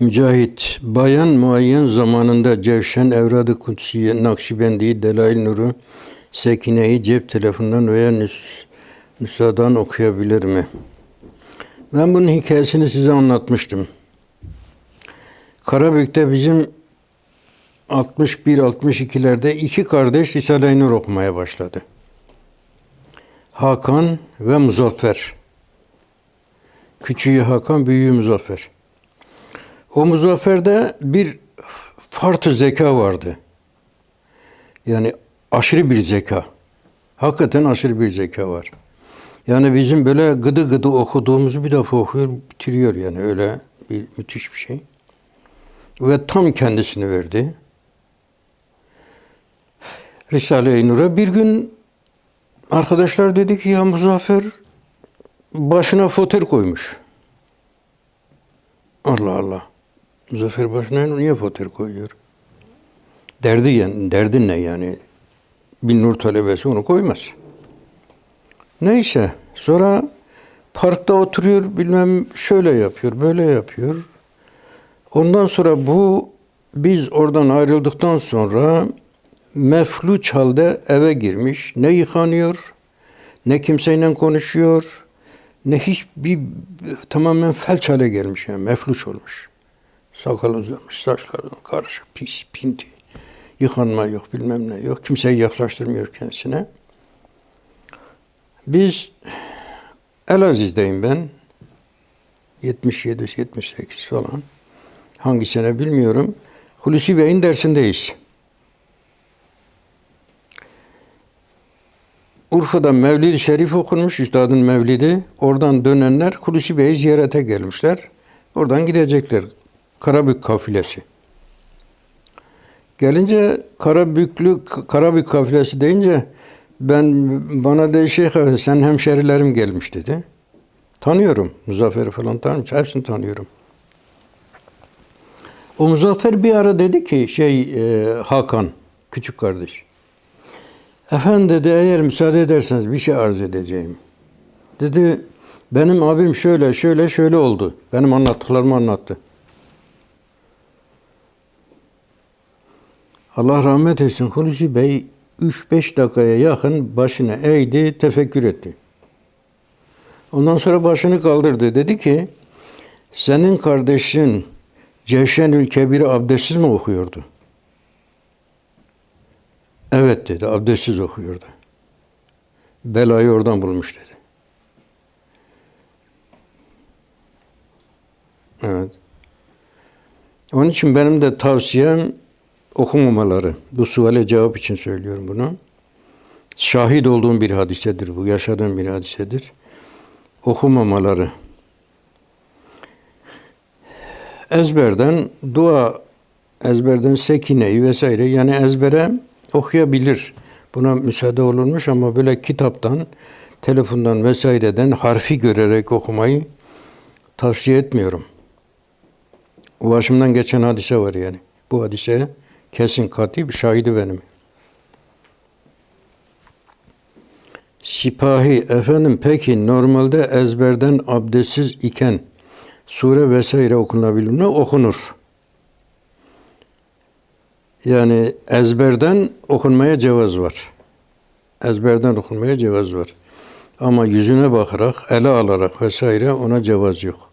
Mücahit, bayan muayyen zamanında Cevşen Evrad-ı Kutsiye, Nakşibendi, Delail Nuru, Sekine'yi cep telefonundan veya nüs, nüshadan okuyabilir mi? Ben bunun hikayesini size anlatmıştım. Karabük'te bizim 61-62'lerde iki kardeş Risale-i Nur okumaya başladı. Hakan ve Muzaffer. Küçüğü Hakan, büyüğü Muzaffer. O Muzaffer'de bir fartı zeka vardı. Yani aşırı bir zeka. Hakikaten aşırı bir zeka var. Yani bizim böyle gıdı gıdı okuduğumuzu bir defa okuyor, bitiriyor yani öyle bir müthiş bir şey. Ve tam kendisini verdi. Risale-i Nur'a bir gün arkadaşlar dedi ki ya Muzaffer başına foter koymuş. Allah Allah. Muzaffer başına niye foter koyuyor? Derdi yani, derdin ne yani? Bir nur talebesi onu koymaz. Neyse. Sonra parkta oturuyor bilmem şöyle yapıyor, böyle yapıyor. Ondan sonra bu biz oradan ayrıldıktan sonra mefluç halde eve girmiş. Ne yıkanıyor, ne kimseyle konuşuyor, ne hiç bir tamamen felç hale gelmiş yani mefluç olmuş. Sakal uzamış, saçları karışık, pis, pinti. Yıkanma yok, bilmem ne yok. Kimseyi yaklaştırmıyor kendisine. Biz Elaziz'deyim ben. 77, 78 falan. Hangi sene bilmiyorum. Hulusi Bey'in dersindeyiz. Urfa'da Mevlid-i Şerif okunmuş, Üstadın Mevlidi. Oradan dönenler Hulusi Bey'i ziyarete gelmişler. Oradan gidecekler. Karabük kafilesi. Gelince Karabüklü, Karabük kafilesi deyince ben bana de Şeyh sen hemşerilerim gelmiş dedi. Tanıyorum. Muzaffer'i falan tanıyorum. Hepsini tanıyorum. O Muzaffer bir ara dedi ki şey e, Hakan küçük kardeş. Efendi dedi eğer müsaade ederseniz bir şey arz edeceğim. Dedi benim abim şöyle şöyle şöyle oldu. Benim anlattıklarımı anlattı. Allah rahmet etsin Hulusi Bey 3-5 dakikaya yakın başını eğdi, tefekkür etti. Ondan sonra başını kaldırdı. Dedi ki, senin kardeşin Cevşenül Kebir'i abdestsiz mi okuyordu? Evet dedi, abdestsiz okuyordu. Belayı oradan bulmuş dedi. Evet. Onun için benim de tavsiyem okumamaları. Bu suale cevap için söylüyorum bunu. Şahit olduğum bir hadisedir bu. Yaşadığım bir hadisedir. Okumamaları. Ezberden dua, ezberden sekineyi vesaire yani ezbere okuyabilir. Buna müsaade olunmuş ama böyle kitaptan, telefondan vesaireden harfi görerek okumayı tavsiye etmiyorum. Başımdan geçen hadise var yani. Bu hadiseye kesin kat'i bir şahidi benim. Sipahi efendim peki normalde ezberden abdestsiz iken sure vesaire okunabilir mi? Okunur. Yani ezberden okunmaya cevaz var. Ezberden okunmaya cevaz var. Ama yüzüne bakarak, ele alarak vesaire ona cevaz yok.